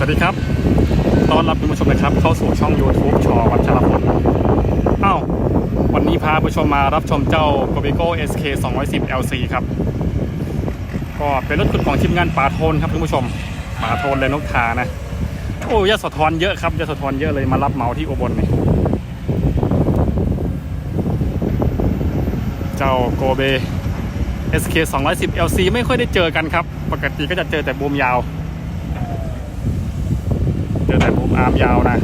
สวัสดีครับ ต้อนรับคุณผู้ชมนะครับ เข้าสู่ช่อง YouTube ชอวัชรพลอ้าววันนี้พาผู้ชมมารับชมเจ้า g o b i g o SK 210 LC ครับ ก็เป็นรถขุดของทีมงานป่าโทนครับคุณผู้ชมป่าโทนเลยนกทานะ โอ้ยสะท้อนเยอะครับยสะท้อนเยอะเลยมารับเหมาที่อุบลนี่เจ้าโกเบ SK 210 LC ไม่ค่อยได้เจอกันครับ ปกติก็จะเจอแต่บูมยาว เจ อแต่บูมอาร์มยาวนะ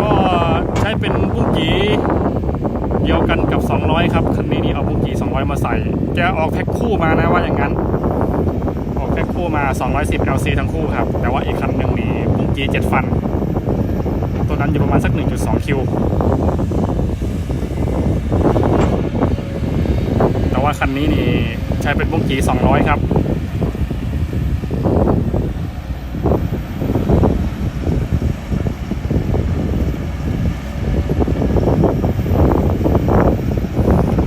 ก็ใช้เป็นบุ้งกีเดียวกันกับ200ครับคันนี้นี่เอาบุ้งกี200มาใส่แกออกแพ็คคู่มานะว่าอย่างนั้น ออกแพ็คคู่มา 210 LC ทั้งคู่ครับ แต่ว่าอีกคันหนึ่งนี่บุ้งกี7ฟัน ดันอยู่ประมาณสัก 1.2 คิว แต่ว่าคันนี้นี่ใช้เป็นบุ้งกี 200 ครับ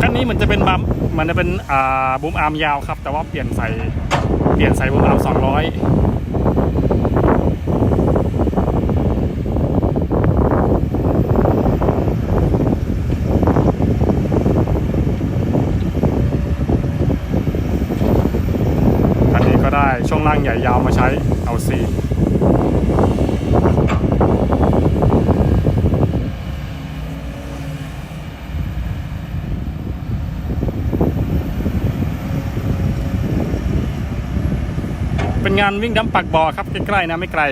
คันนี้เหมือนจะเป็นบัมมันจะเป็นอ่าบูมอาร์มยาวครับ แต่ว่าเปลี่ยนใส่เปลี่ยนใส่บูมอาร์ม200 ช่วงล่างใหญ่ยาวมาใช้เอาซีเป็นงานวิ่งดัมปักบ่อครับใกล้ๆนะไม่ไกล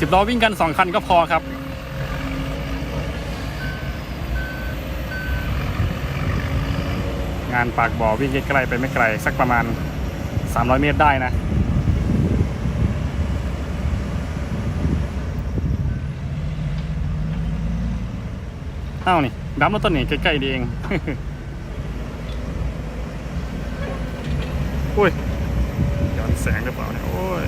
สิบล้อวิ่งกันสองคันก็พอครับ งานปากบ่อวิ่งใกล้ๆไปไม่ไกล สักประมาณ 300 เมตรได้นะอ้าวนี่ดับรถต้นนี้ใกล้ๆดีเอง อุ้ยย้อนแสงหรือเปล่าเนี่ยโอ้ย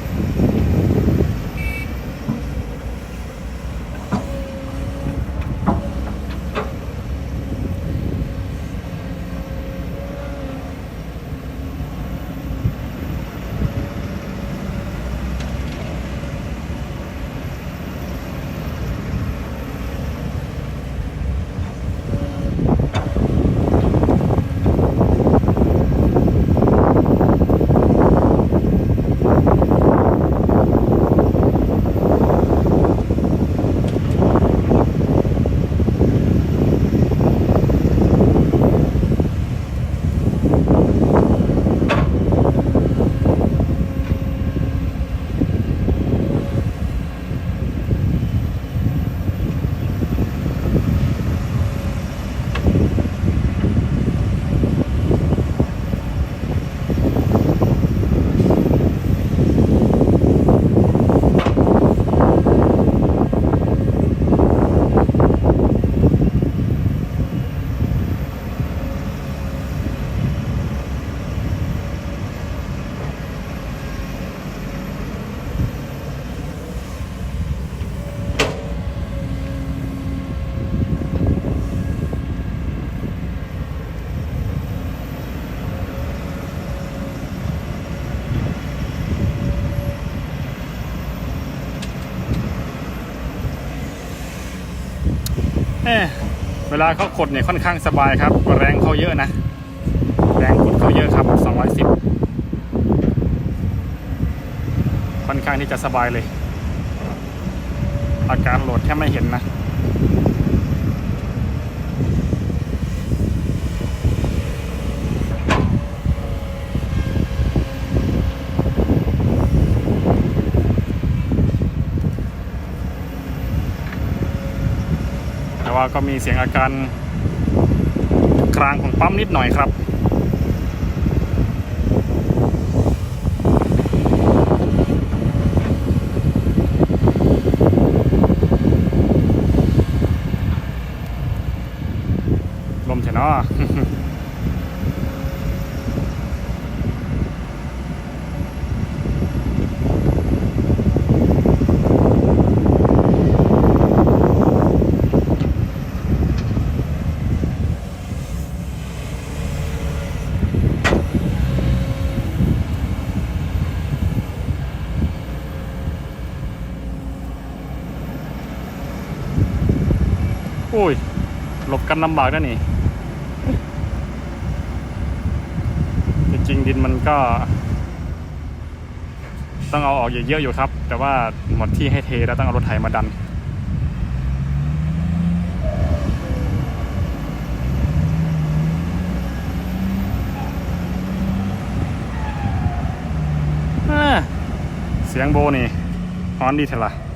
เวลาเขาขดเนี่ยค่อนข้างสบายครับ แรงเขาเยอะนะ แรงขดเขาเยอะครับ 210 ค่อนข้างที่จะสบายเลย อาการโหลดแค่ไม่เห็นนะ แต่ว่าก็มีเสียงอาการกลางของปั๊มนิดหน่อยครับ ลมเถอะเนาะ อุ้ย หลบ กันลำบากนะนี่ จริงๆดินมันก็ ต้องเอาออกเยอะๆอยู่ครับ แต่ว่าหมดที่ให้เทแล้วต้องเอารถไถมาดันเสียงโบนี่ฮอนดีเทละดิน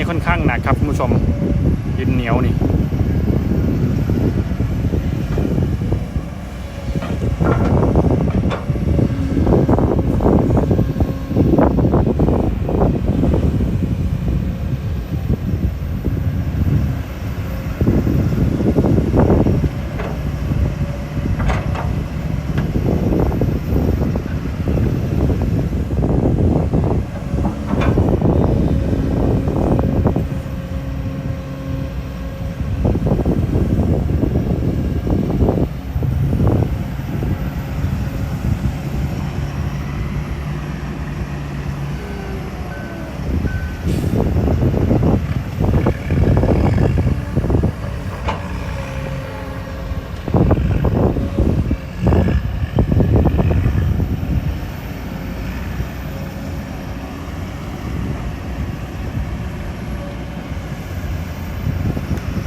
นี้ค่อนข้างหนักครับคุณผู้ชมดินเหนียวนี่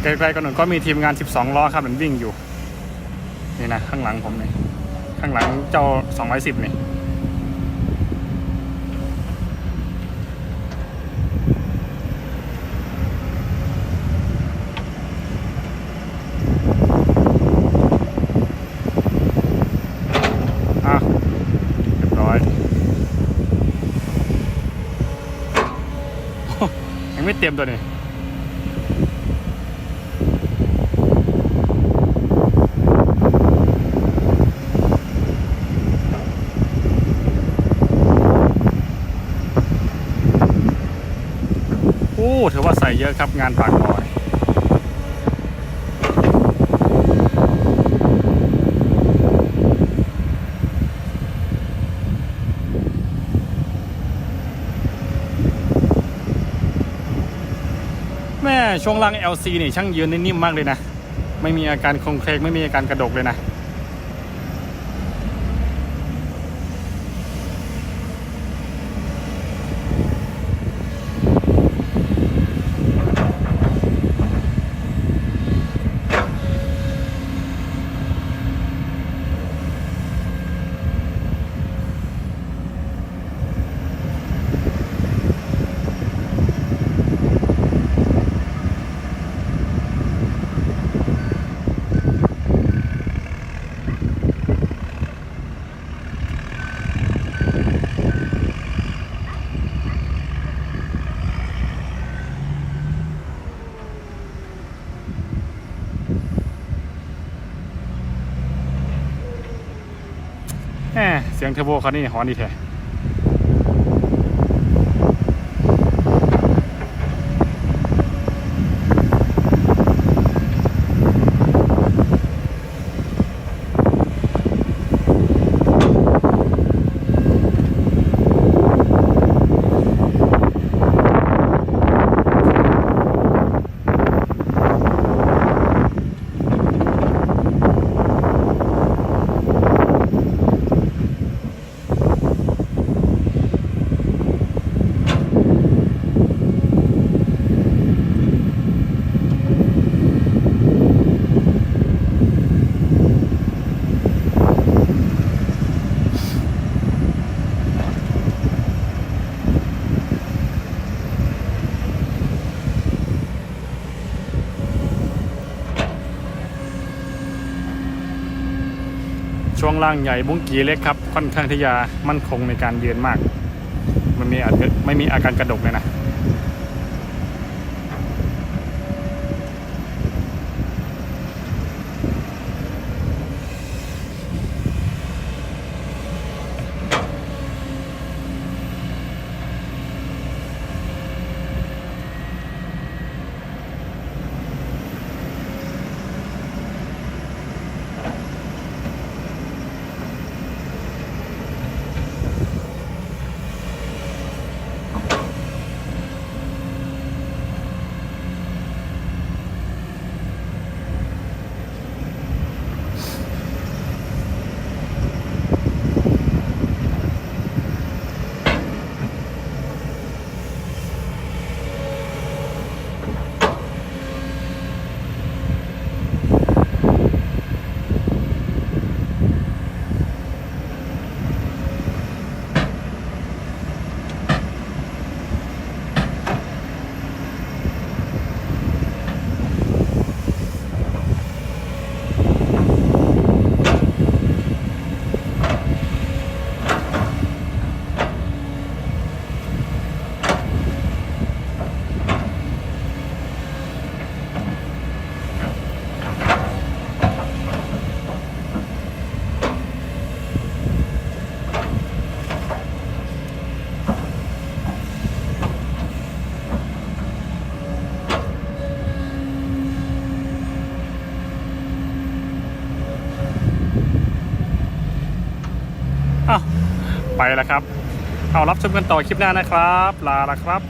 ไกลๆกันหน่อยก็มีทีมงาน 12 ล้อครับมันวิ่งอยู่ นี่นะ ข้างหลังผมนี่ข้างหลังเจ้า 210 นี่อะเรียบร้อยยังไม่เต็มตัวนี่ โอ้ถื อว่าใส่เยอะครับงานปากบ่อยแม่ช่วงล่าง LC นี่ช่างยืนนิ่มมากเลยนะ ไม่มีอาการคงเคลงไม่มีอาการกระดกเลยนะ สียงเทอร์โบคันนี้หอนดีแท้ องล่างใหญ่บุ้งกีเล็กครับค่อนข้างที่จะมั่นคงในการเยืนมาก มันมีอาจไม่มีอาการกระดกเลยนะ อ้าวไป แล้วครับ เอารับชมกันต่อคลิปหน้านะครับ ลาละครับ